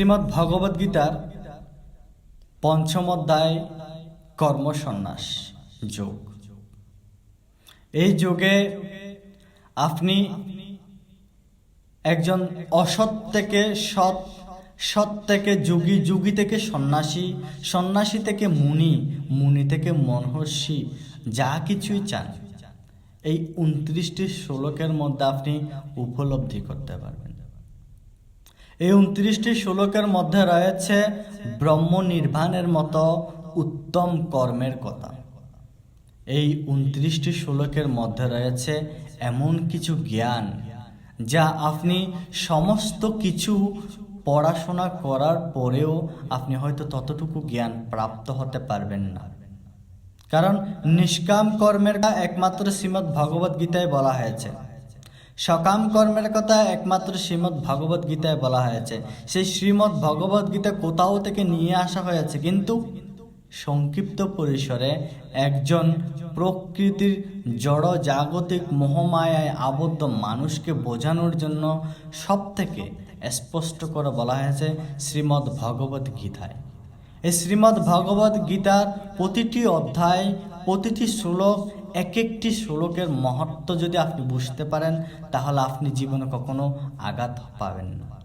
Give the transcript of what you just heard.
শ্রীমদ্ ভগবদ গীতার পঞ্চম অধ্যায় কর্মসন্ন্যাস যোগ। এই যোগে আপনি একজন অসৎ থেকে সৎ সৎ থেকে যোগী যোগী থেকে সন্ন্যাসী সন্ন্যাসী থেকে মুনি মুনি থেকে মনহর্ষী, যা কিছুই চান, এই উনত্রিশটি শ্লোকের মধ্যে আপনি উপলব্ধি করতে পারবেন। এই উনত্রিশটি শ্লোকের মধ্যে রয়েছে ব্রহ্ম নির্বাণের মতো উত্তম কর্মের কথা। এই উনত্রিশটি শ্লোকের মধ্যে রয়েছে এমন কিছু জ্ঞান যা আপনি সমস্ত কিছু পড়াশোনা করার পরেও আপনি হয়তো ততটুকু জ্ঞান প্রাপ্ত হতে পারবেন না। কারণ নিষ্কাম কর্মের একমাত্র শ্রীমৎ ভগবত গীতায় বলা হয়েছে সকাম কর্মের কথা একমাত্র শ্রীমৎ ভগবত গীতায় বলা হয়েছে। সেই শ্রীমৎ ভগবত গীতা কোথাও থেকে নিয়ে আসা হয়েছে, কিন্তু সংক্ষিপ্ত পরিসরে একজন প্রকৃতির জড় জাগতিক মোহমায়ায় আবদ্ধ মানুষকে বোঝানোর জন্য সব থেকে স্পষ্ট করে বলা হয়েছে শ্রীমদ্ ভগবত গীতায়। শ্রীমদ্ ভগবদ গীতার প্রতিটি অধ্যায়, প্রতিটি শ্লোক এক একটি শ্লোকের মহত্ব যদি আপনি বুঝতে পারেন, তাহলে আপনি জীবনে কখনো আঘাত পাবেন না।